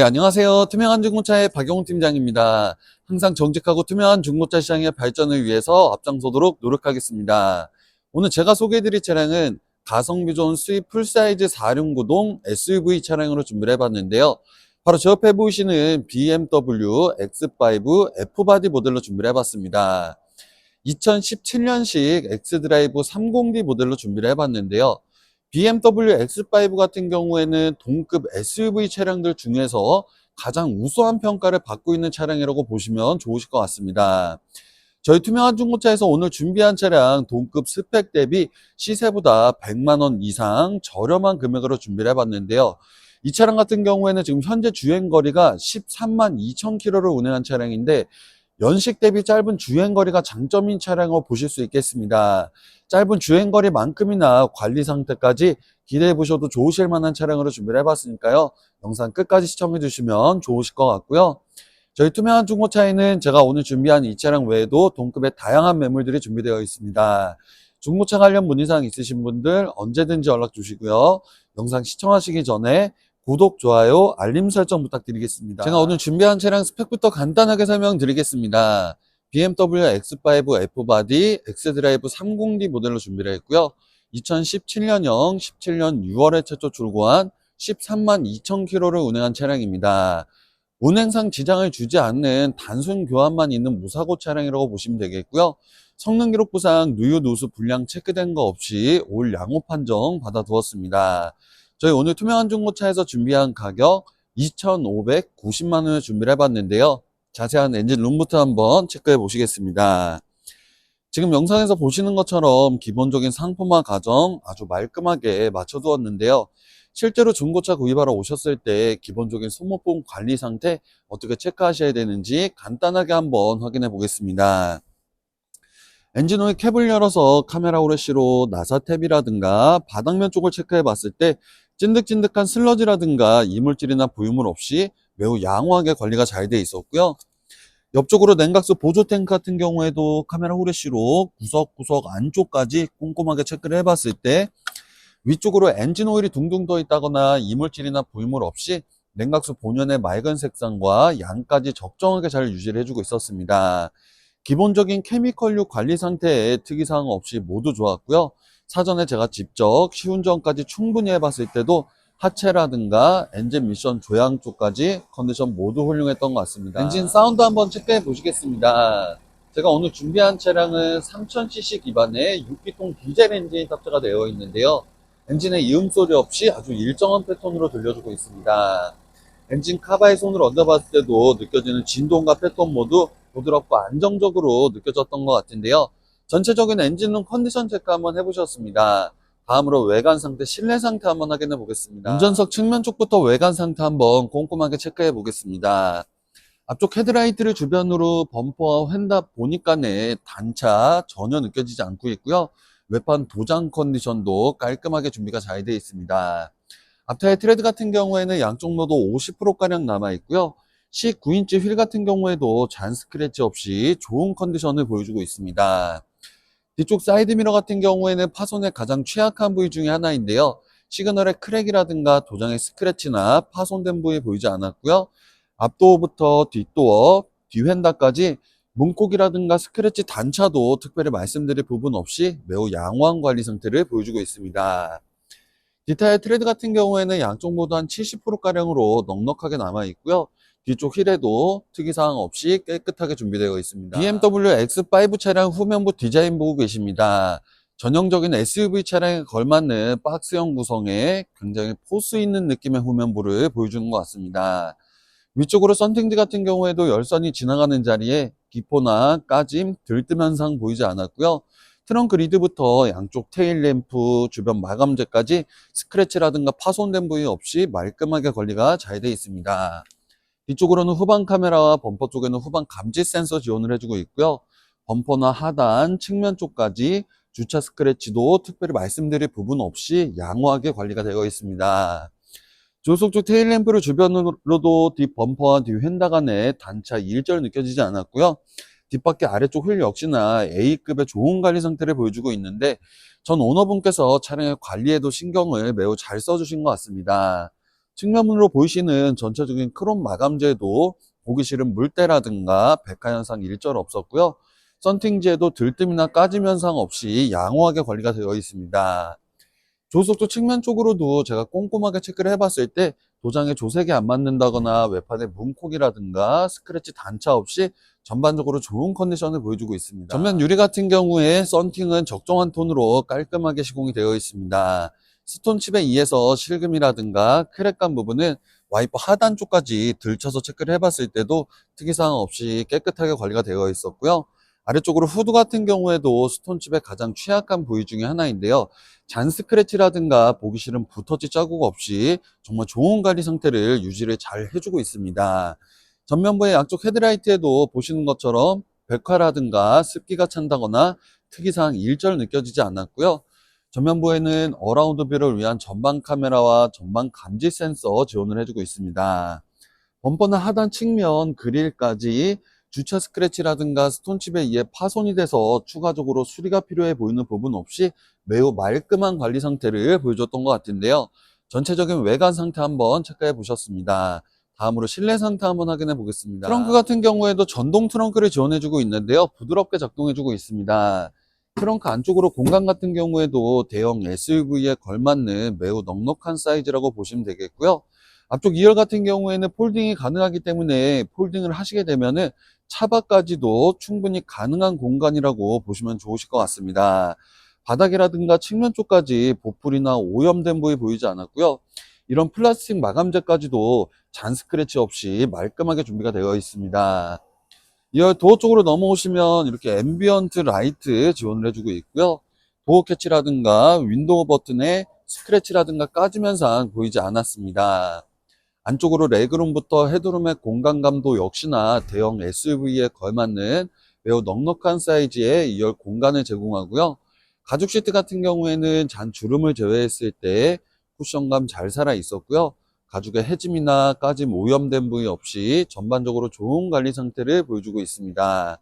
네, 안녕하세요. 투명한 중고차의 박영훈 팀장입니다. 항상 정직하고 투명한 중고차 시장의 발전을 위해서 앞장서도록 노력하겠습니다. 오늘 제가 소개해드릴 차량은 가성비 좋은 수입 풀사이즈 4륜구동 SUV 차량으로 준비를 해봤는데요. 바로 저 옆에 보이시는 BMW X5 F바디 모델로 준비를 해봤습니다. 2017년식 X드라이브 30D 모델로 준비를 해봤는데요. BMW X5 같은 경우에는 동급 SUV 차량들 중에서 가장 우수한 평가를 받고 있는 차량이라고 보시면 좋으실 것 같습니다. 저희 투명한 중고차에서 오늘 준비한 차량 동급 스펙 대비 시세보다 100만원 이상 저렴한 금액으로 준비를 해봤는데요. 이 차량 같은 경우에는 지금 현재 주행거리가 13만 2천 킬로를 운행한 차량인데 연식 대비 짧은 주행거리가 장점인 차량으로 보실 수 있겠습니다. 짧은 주행거리만큼이나 관리 상태까지 기대해 보셔도 좋으실 만한 차량으로 준비를 해봤으니까요. 영상 끝까지 시청해 주시면 좋으실 것 같고요. 저희 투명한 중고차에는 제가 오늘 준비한 이 차량 외에도 동급의 다양한 매물들이 준비되어 있습니다. 중고차 관련 문의사항 있으신 분들 언제든지 연락 주시고요. 영상 시청하시기 전에 구독, 좋아요, 알림 설정 부탁드리겠습니다. 제가 오늘 준비한 차량 스펙부터 간단하게 설명드리겠습니다. BMW X5 F바디 X드라이브 30D 모델로 준비를 했고요. 2017년형 17년 6월에 최초 출고한 13만 2천 킬로를 운행한 차량입니다. 운행상 지장을 주지 않는 단순 교환만 있는 무사고 차량이라고 보시면 되겠고요. 성능 기록부상 누유 누수 불량 체크된 거 없이 올 양호 판정 받아두었습니다. 저희 오늘 투명한 중고차에서 준비한 가격 2,590만 원을 준비를 해봤는데요. 자세한 엔진 룸부터 한번 체크해 보시겠습니다. 지금 영상에서 보시는 것처럼 기본적인 상품화 과정 아주 말끔하게 맞춰두었는데요. 실제로 중고차 구입하러 오셨을 때 기본적인 소모품 관리 상태 어떻게 체크하셔야 되는지 간단하게 한번 확인해 보겠습니다. 엔진 오일 캡을 열어서 카메라 후레쉬로 나사 탭이라든가 바닥면 쪽을 체크해 봤을 때 찐득찐득한 슬러지라든가 이물질이나 부유물 없이 매우 양호하게 관리가 잘 돼 있었고요. 옆쪽으로 냉각수 보조 탱크 같은 경우에도 카메라 후레쉬로 구석구석 안쪽까지 꼼꼼하게 체크를 해봤을 때 위쪽으로 엔진 오일이 둥둥 떠 있다거나 이물질이나 부유물 없이 냉각수 본연의 맑은 색상과 양까지 적정하게 잘 유지를 해주고 있었습니다. 기본적인 케미컬류 관리 상태에 특이사항 없이 모두 좋았고요. 사전에 제가 직접 시운전까지 충분히 해봤을 때도 하체라든가 엔진 미션 조향 쪽까지 컨디션 모두 훌륭했던 것 같습니다. 엔진 사운드 한번 체크해 보시겠습니다. 제가 오늘 준비한 차량은 3000cc 기반의 6기통 디젤 엔진이 탑재가 되어 있는데요. 엔진의 이음 소리 없이 아주 일정한 패턴으로 들려주고 있습니다. 엔진 카바에 손을 얹어봤을 때도 느껴지는 진동과 패턴 모두 부드럽고 안정적으로 느껴졌던 것 같은데요. 전체적인 엔진룸 컨디션 체크 한번 해보셨습니다. 다음으로 외관 상태, 실내 상태 한번 확인해 보겠습니다. 운전석 측면 쪽부터 외관 상태 한번 꼼꼼하게 체크해 보겠습니다. 앞쪽 헤드라이트를 주변으로 범퍼와 휀다 보니까는 단차 전혀 느껴지지 않고 있고요. 외판 도장 컨디션도 깔끔하게 준비가 잘 되어 있습니다. 앞타의 트레드 같은 경우에는 양쪽 모두 50%가량 남아 있고요. 19인치 휠 같은 경우에도 잔 스크래치 없이 좋은 컨디션을 보여주고 있습니다. 뒤쪽 사이드미러 같은 경우에는 파손의 가장 취약한 부위 중에 하나인데요. 시그널의 크랙이라든가 도장의 스크래치나 파손된 부위 보이지 않았고요. 앞도어부터 뒷도어, 뒤휀다까지 문콕이라든가 스크래치 단차도 특별히 말씀드릴 부분 없이 매우 양호한 관리 상태를 보여주고 있습니다. 디타의 트레드 같은 경우에는 양쪽 모두 한 70%가량으로 넉넉하게 남아 있고요. 뒤쪽 휠에도 특이사항 없이 깨끗하게 준비되어 있습니다. BMW X5 차량 후면부 디자인 보고 계십니다. 전형적인 SUV 차량에 걸맞는 박스형 구성에 굉장히 포스 있는 느낌의 후면부를 보여주는 것 같습니다. 위쪽으로 썬팅지 같은 경우에도 열선이 지나가는 자리에 기포나 까짐, 들뜸 현상 보이지 않았고요. 트렁크 리드부터 양쪽 테일 램프, 주변 마감재까지 스크래치라든가 파손된 부위 없이 말끔하게 관리가 잘 되어 있습니다. 뒤쪽으로는 후방 카메라와 범퍼 쪽에는 후방 감지 센서 지원을 해주고 있고요. 범퍼나 하단, 측면 쪽까지 주차 스크래치도 특별히 말씀드릴 부분 없이 양호하게 관리가 되어 있습니다. 조속 쪽 테일램프를 주변으로도 뒷 범퍼와 뒤 휀다 간에 단차 일절 느껴지지 않았고요. 뒷바퀴 아래쪽 휠 역시나 A급의 좋은 관리 상태를 보여주고 있는데 전 오너분께서 차량의 관리에도 신경을 매우 잘 써주신 것 같습니다. 측면으로 보이시는 전체적인 크롬 마감재도 보기 싫은 물때라든가 백화 현상 일절 없었고요. 썬팅지에도 들뜸이나 까짐 현상 없이 양호하게 관리가 되어 있습니다. 조속도 측면 쪽으로도 제가 꼼꼼하게 체크를 해봤을 때 도장에 조색이 안 맞는다거나 외판에 문콕이라든가 스크래치 단차 없이 전반적으로 좋은 컨디션을 보여주고 있습니다. 전면 유리 같은 경우에 썬팅은 적정한 톤으로 깔끔하게 시공이 되어 있습니다. 스톤칩에 의해서 실금이라든가 크랙감 부분은 와이퍼 하단 쪽까지 들쳐서 체크를 해봤을 때도 특이사항 없이 깨끗하게 관리가 되어 있었고요. 아래쪽으로 후드 같은 경우에도 스톤칩의 가장 취약한 부위 중에 하나인데요. 잔 스크래치라든가 보기 싫은 붓터치 자국 없이 정말 좋은 관리 상태를 유지를 잘 해주고 있습니다. 전면부의 양쪽 헤드라이트에도 보시는 것처럼 백화라든가 습기가 찬다거나 특이사항 일절 느껴지지 않았고요. 전면부에는 어라운드 뷰를 위한 전방 카메라와 전방 감지 센서 지원을 해주고 있습니다. 범퍼나 하단 측면 그릴까지 주차 스크래치라든가 스톤칩에 의해 파손이 돼서 추가적으로 수리가 필요해 보이는 부분 없이 매우 말끔한 관리 상태를 보여줬던 것 같은데요. 전체적인 외관 상태 한번 체크해 보셨습니다. 다음으로 실내 상태 한번 확인해 보겠습니다. 트렁크 같은 경우에도 전동 트렁크를 지원해주고 있는데요. 부드럽게 작동해주고 있습니다. 트렁크 안쪽으로 공간 같은 경우에도 대형 SUV에 걸맞는 매우 넉넉한 사이즈라고 보시면 되겠고요. 앞쪽 2열 같은 경우에는 폴딩이 가능하기 때문에 폴딩을 하시게 되면은 차박까지도 충분히 가능한 공간이라고 보시면 좋으실 것 같습니다. 바닥이라든가 측면 쪽까지 보풀이나 오염된 부위 보이지 않았고요. 이런 플라스틱 마감재까지도 잔 스크래치 없이 말끔하게 준비가 되어 있습니다. 2열 도어 쪽으로 넘어오시면 이렇게 앰비언트 라이트 지원을 해주고 있고요. 도어 캐치라든가 윈도우 버튼에 스크래치라든가 현상 보이지 않았습니다. 안쪽으로 레그룸부터 헤드룸의 공간감도 역시나 대형 SUV에 걸맞는 매우 넉넉한 사이즈의 2열 공간을 제공하고요. 가죽 시트 같은 경우에는 잔 주름을 제외했을 때 쿠션감 잘 살아 있었고요. 가죽의 해짐이나 까짐 오염된 부위 없이 전반적으로 좋은 관리 상태를 보여주고 있습니다.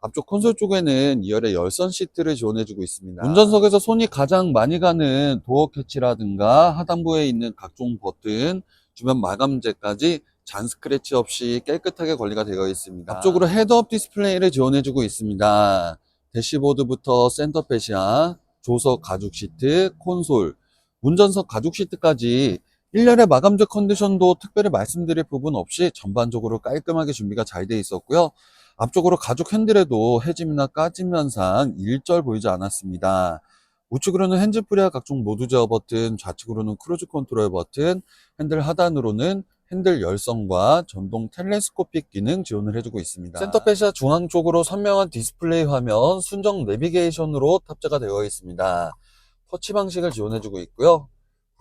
앞쪽 콘솔 쪽에는 2열의 열선 시트를 지원해주고 있습니다. 운전석에서 손이 가장 많이 가는 도어 캐치라든가 하단부에 있는 각종 버튼, 주변 마감재까지 잔 스크래치 없이 깨끗하게 관리가 되어 있습니다. 앞쪽으로 헤드업 디스플레이를 지원해주고 있습니다. 대시보드부터 센터 페시아, 조석 가죽 시트, 콘솔, 운전석 가죽 시트까지 1년의 마감재 컨디션도 특별히 말씀드릴 부분 없이 전반적으로 깔끔하게 준비가 잘 돼 있었고요. 앞쪽으로 가죽 핸들에도 해짐이나 까짐 현상 일절 보이지 않았습니다. 우측으로는 핸즈프리와 각종 모드 제어 버튼, 좌측으로는 크루즈 컨트롤 버튼, 핸들 하단으로는 핸들 열선과 전동 텔레스코픽 기능 지원을 해주고 있습니다. 센터페시아 중앙 쪽으로 선명한 디스플레이 화면, 순정 내비게이션으로 탑재가 되어 있습니다. 터치 방식을 지원해주고 있고요.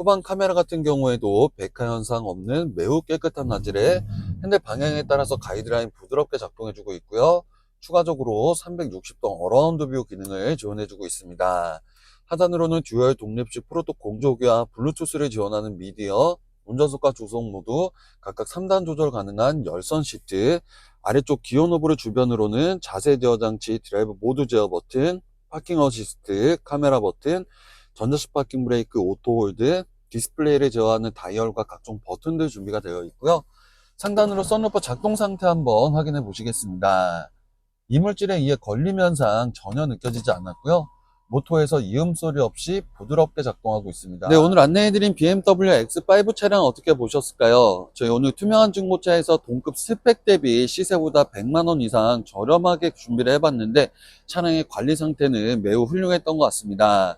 후방 카메라 같은 경우에도 백화 현상 없는 매우 깨끗한 화질에 핸들 방향에 따라서 가이드라인 부드럽게 작동해주고 있고요. 추가적으로 360도 어라운드 뷰 기능을 지원해주고 있습니다. 하단으로는 듀얼 독립식 프로토 공조기와 블루투스를 지원하는 미디어, 운전석과 조속 모두 각각 3단 조절 가능한 열선 시트, 아래쪽 기어 노브를 주변으로는 자세 제어 장치, 드라이브 모드 제어 버튼, 파킹 어시스트, 카메라 버튼, 전자식 파킹 브레이크, 오토 홀드, 디스플레이를 제어하는 다이얼과 각종 버튼들 준비가 되어 있고요. 상단으로 썬루퍼 작동 상태 한번 확인해 보시겠습니다. 이물질에 의해 걸림 현상 전혀 느껴지지 않았고요. 모토에서 이음 소리 없이 부드럽게 작동하고 있습니다. 네, 오늘 안내해드린 BMW X5 차량 어떻게 보셨을까요? 저희 오늘 투명한 중고차에서 동급 스펙 대비 시세보다 100만원 이상 저렴하게 준비를 해봤는데 차량의 관리 상태는 매우 훌륭했던 것 같습니다.